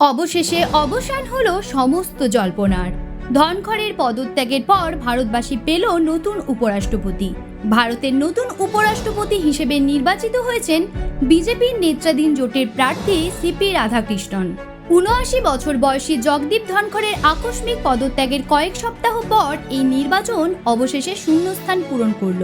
অবশেষে অবসান হলো সমস্ত জল্পনার। ধনখড়ের পদত্যাগের পর ভারতবাসী পেল নতুন উপরাষ্ট্রপতি। ভারতের নতুন উপরাষ্ট্রপতি হিসেবে নির্বাচিত হয়েছেন বিজেপির নেত্রাধীন জোটের প্রার্থী সিপি রাধাকৃষ্ণন। উনআশি বছর বয়সী জগদীপ ধনখড়ের আকস্মিক পদত্যাগের কয়েক সপ্তাহ পর এই নির্বাচন অবশেষে শূন্যস্থান পূরণ করল।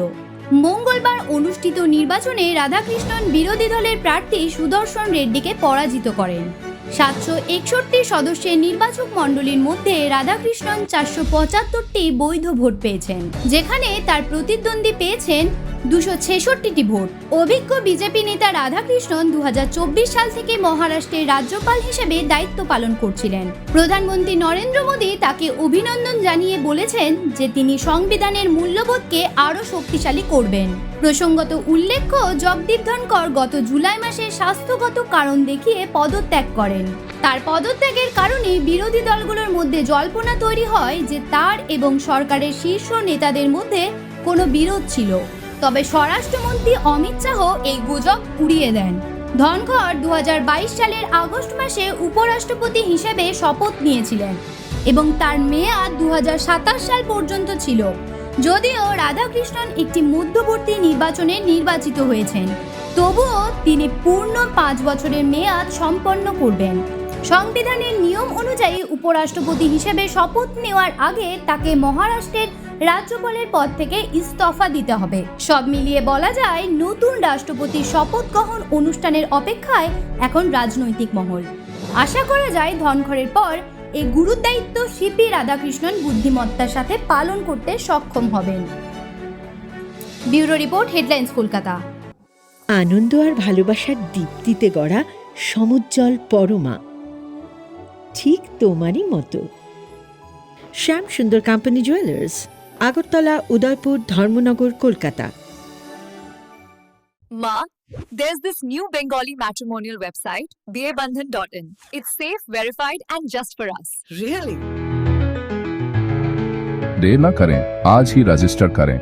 মঙ্গলবার অনুষ্ঠিত নির্বাচনে রাধাকৃষ্ণন বিরোধী দলের প্রার্থী সুদর্শন রেড্ডিকে পরাজিত করেন। সাতশো একষট্টি সদস্যের নির্বাচক মণ্ডলীর মধ্যে রাধাকৃষ্ণন চারশো পঁচাত্তরটি বৈধ ভোট পেয়েছেন, যেখানে তার প্রতিদ্বন্দ্বী পেয়েছেন দুশো ছেষট্টিটি ভোট। অভিজ্ঞ বিজেপি নেতা রাধাকৃষ্ণন দু হাজার চব্বিশ সাল থেকে মহারাষ্ট্রের রাজ্যপাল হিসেবে দায়িত্ব পালন করছিলেন। প্রধানমন্ত্রী নরেন্দ্র মোদী তাকে অভিনন্দন জানিয়ে বলেছেন যে তিনি সংবিধানের মূল্যবোধকে আরও শক্তিশালী করবেন। প্রসঙ্গত উল্লেখ্য জগদীপ ধনকর গত জুলাই মাসে স্বাস্থ্যগত কারণ দেখিয়ে পদত্যাগ করেন। তার পদত্যাগের কারণে বিরোধী দলগুলোর মধ্যে জল্পনা তৈরি হয় যে তার এবং সরকারের শীর্ষ নেতাদের মধ্যে কোনো বিরোধ ছিল। তবে স্বরাষ্ট্রমন্ত্রী অমিত শাহ এই গুজব উড়িয়ে দেন। ধনখড় দু সালের আগস্ট মাসে উপরাষ্ট্রপতি হিসেবে শপথ নিয়েছিলেন এবং তার মেয়াদ দু হাজার সাতাশ সাল পর্যন্ত ছিল। যদিও রাধাকৃষ্ণন একটি মধ্যবর্তী নির্বাচনে নির্বাচিত হয়েছেন, তবুও তিনি পূর্ণ পাঁচ বছরের মেয়াদ সম্পন্ন করবেন। সংবিধানের নিয়ম অনুযায়ী উপরাষ্ট্রপতি হিসেবে শপথ নেওয়ার আগে তাকে মহারাষ্ট্রের রাজ্যপালের পদ থেকে ইস্তফা দিতে হবে। সব মিলিয়ে বলা যায়, নতুন রাষ্ট্রপতির শপথ গ্রহণ অনুষ্ঠানের অপেক্ষায় এখন রাজনৈতিক মহল। আশা করা যায়, ধনখড়ের পর এই গুরুদায়িত্ব সিপি রাধাকৃষ্ণন বুদ্ধিমত্তার সাথে পালন করতে সক্ষম হবেন। Bureau report, headlines Kolkata. আনন্দ আর ভালোবাসার দীপ্তিতে গড়া সমুজ্জ্বল পরমা। ঠিক তোমারই মতো। Shyam Sundar company jewellers Agartala Udaipur Dharmanagar Kolkata Ma, there's this new Bengali matrimonial website, bearbandhan.in. It's safe, verified, and just for us. Really? देर न करें आज ही रजिस्टर करें